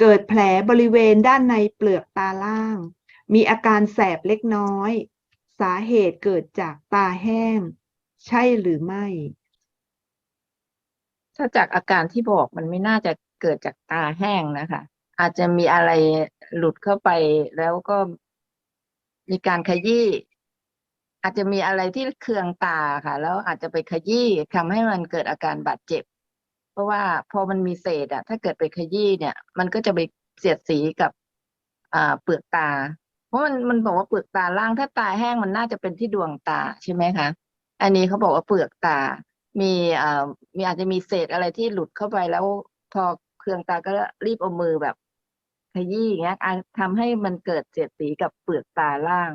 เกิดแผลบริเวณด้านในเปลือกตาล่าง มีอาการแสบเล็กน้อย สาเหตุเกิดจากตาแห้ง ใช่หรือไม่ ถ้าจากอาการที่บอกมันไม่น่าจะเกิดจากตาแห้งนะคะ อาจจะมีอะไรหลุดเข้าไปแล้วก็มีการขยี้อาจจะมีอะไรที่เคืองตาค่ะ แล้วอาจจะไปขยี้ทำให้มันเกิดอาการบาดเจ็บ เพราะว่าพอมันมีเศษอะถ้าเกิดไปขยี้เนี่ย มันก็จะไปเสียดสีกับอ่าเปลือกตา เพราะมันมันบอกว่าเปลือกตาล่างถ้าตาแห้งมันน่าจะเป็นที่ดวงตาใช่ไหมคะ อันนี้เขาบอกว่าเปลือกตา มีอ่ามีอาจจะมีเศษอะไรที่หลุดเข้าไปแล้วพอเคืองตาก็รีบเอามือแบบขยี้อย่างเงี้ยอาจทำให้มันเกิดเสียดสีกับเปลือกตาล่าง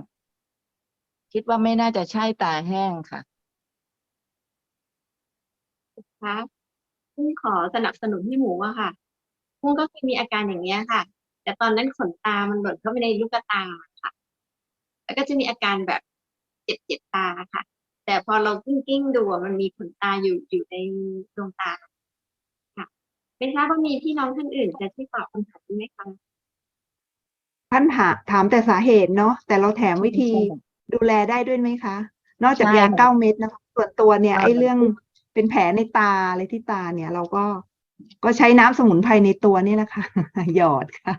คิดว่าไม่น่าจะใช่ตาแห้งค่ะคะ พุ่งขอสนับสนุนพี่หมูอะค่ะพุ่งก็เคยมีอาการอย่างเงี้ยค่ะ แต่ตอนนั้นขนตามันหล่นเข้าไปในลูกตาค่ะ แล้วก็จะมีอาการแบบเจ็บเจ็บตาค่ะ แต่พอเรากิ้งกิ้งๆดูอะมันมีขนตาอยู่อยู่ในดวงตาค่ะไม่ทราบว่ามีพี่น้องท่านอื่นจะช่วยตอบคำถามนี้ไหมคะท่านหาถามแต่สาเหตุเนาะแต่เราแถมวิธีใช่ดูแลได้ด้วยไหมคะ นอกจากใช่ยาเก้าเม็ดนะคะส่วนตัวเนี่ยใช่ไอ้เรื่อง เป็นแผลในตาอะไรที่ตาเนี่ย เราก็ก็ใช้น้ำสมุนไพรในตัวนี่แหละค่ะหยอดค่ะ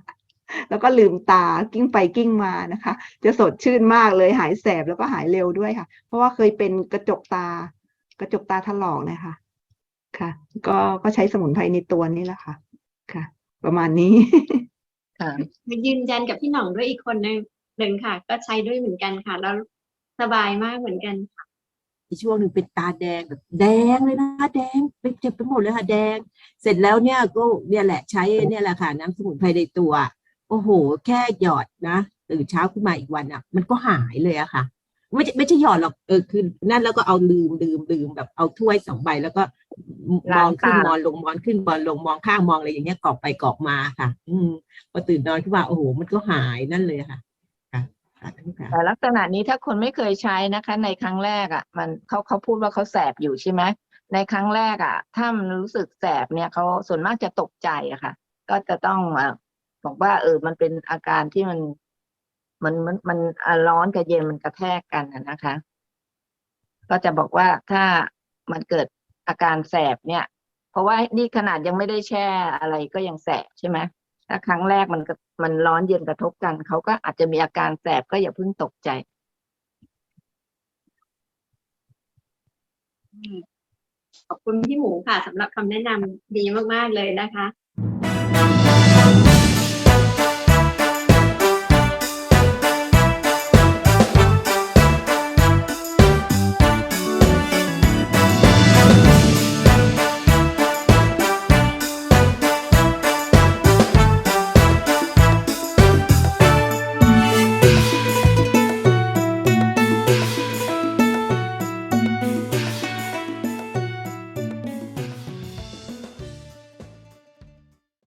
แล้วก็ลืมตากิ้งไปกิ้งมานะคะ จะสดชื่นมากเลยหายแสบแล้วก็หายเร็วด้วยค่ะ เพราะว่าเคยเป็นกระจกตา กระจกตาถลอกนะคะค่ะ ก็ก็ใช้สมุนไพรในตัวนี่แหละค่ะ ค่ะ ประมาณนี้ค่ะมายืนยันกับพี่หน่องด้วยอีกคนหนึ่งหนึ่งค่ะ ก็ใช้ด้วยเหมือนกันค่ะ แล้วสบายมากเหมือนกันค่ะ อีกช่วงหนึ่งเป็นตาแดงแบบแดงเลยนะคะแดงไปเจ็บไปหมดเลยค่ะแดง เสร็จแล้วเนี่ยก็เนี่ยแหละใช้เนี่ยแหละค่ะน้ำสมุนไพรในตัว โอ้โห แค่หยอดนะตื่นเช้าขึ้นมาอีกวันอะ มันก็หายเลยอะค่ะ ไม่ใช่ไม่ใช่หยอดหรอกเออคือนั่นแล้วก็เอาลืมลืมลืมแบบเอาถ้วยสองใบแล้วก็มล้าองงขึ้นตามมองลงมองขึ้นมองลงมองข้างมองอะไรอย่างเงี้ยกรอกไปกรอกมาค่ะ อืมพอตื่นนอนขึ้นมาโอ้โหมันก็หายนั่นเลยค่ะค่ะสาธุค่ะ แต่ลักษณะนี้ถ้าคนไม่เคยใช้นะคะ ในครั้งแรกอะ มันเขาเขาพูดว่าเขาแสบอยู่ใช่ไหมในครั้งแรกอะ ถ้ามันรู้สึกแสบเนี่ยเขาส่วนมากจะตกใจอะค่ะ ก็จะต้องบอกว่า เออ มันเป็นอาการที่มันมันมันมันร้อนกับเย็นมันกระแทกกันนะคะ ก็จะบอกว่าถ้ามันเกิดอาการแสบเนี่ย เพราะว่านี่ขนาดยังไม่ได้แช่อะไรก็ยังแสบใช่ไหม ถ้าครั้งแรกมันมันร้อนเย็นกระทบกัน เขาก็อาจจะมีอาการแสบก็อย่าเพิ่งตกใจขอบคุณพี่หมูค่ะสำหรับคำแนะนำดีมาก ๆ เลยนะคะ